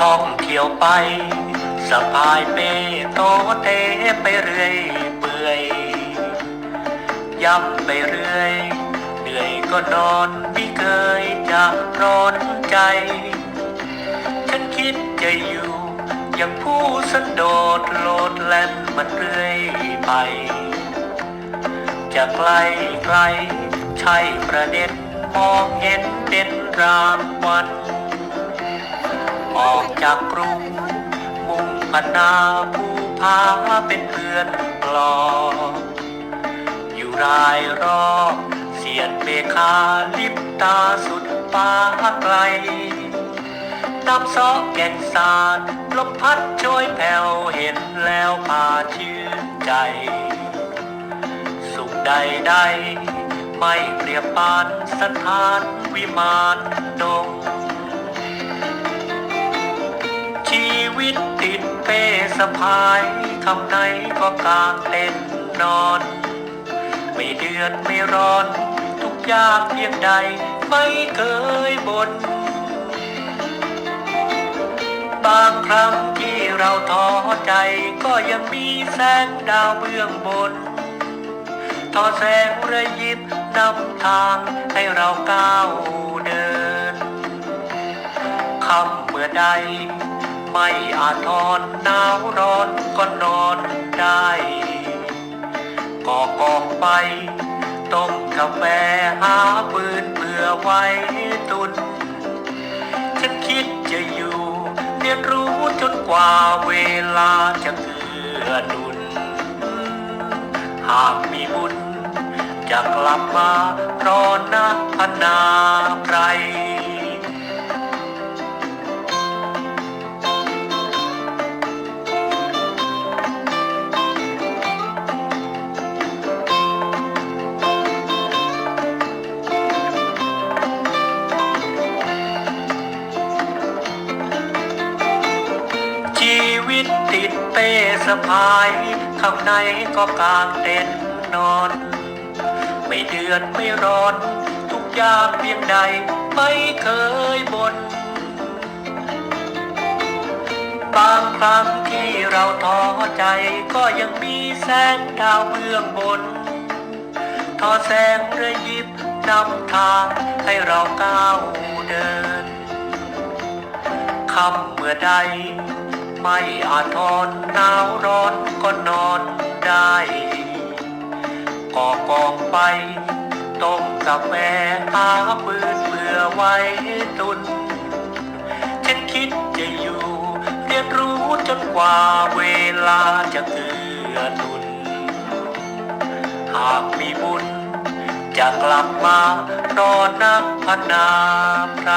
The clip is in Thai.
ท้องเที่ยวไปสะพายเป้โตเตไปเรื่อยเปื่อยย่ำไปเรื่อยเหนื่อยก็นอนไม่เคยจะร้อนใจ ฉันคิดจะอยู่อย่างผู้สันโดษโลดแล่นมันเรื่อยไป จะไกลไกลใช่ประเด็นมองเห็นเด่นรางวัน ออกจากกรุง มุ่งพนาผู้พาเป็นเพื่อนปลออยู่รายรอบเสียดเบคาลิบตาสุดป่าไกลน้ำซอกแก่งสารลมพัดโชยแผ่วเห็นแล้วพาชื่นใจ สุขใดใดไม่เปรียบปานสถานวิมานดง วิตติดเป้สะพายคำไหนก็กลางเต้นนอน ไม่เดือดไม่ร้อน ทุกอยากเพียงใดไม่เคยบน่นบางครั้งที่เราท้อใจก็ยังมีแสงดาวเบื้องบน ทอแสงระยิบนำทางให้เราก้าวเดินคำเมื่อใด ไม่อาจทนหนาวร้อนก็นอนได้ก่อกองไปต้มกาแฟหาปืนเพื่อไว้ตุน ฉันคิดจะอยู่เรียนรู้จนกว่าเวลาจะเกื้อหนุนหากมีบุญจะกลับมารอนักพนาไพร ชีวิตติดเป้สะพายข้างในก็กางเต็นนอน ไม่เดือดไม่ร้อน ทุกอย่างเพียงใดไม่เคยบน่นบางครั้งที่เราท้อใจก็ยังมีแสงดาวเบื้องบน ทอแสงระยิบนำทางให้เราก้าวเดินคำเมื่อใด ไม่อาทนหนาวร้อนก็นอนได้ก่อกองไปต้มกาแฟหาปืนเพื่อไว้ตุน ฉันคิดจะอยู่เรียนรู้จนกว่าเวลาจะเกื้อหนุน หากมีบุญจะกลับมารอนักพนาไพร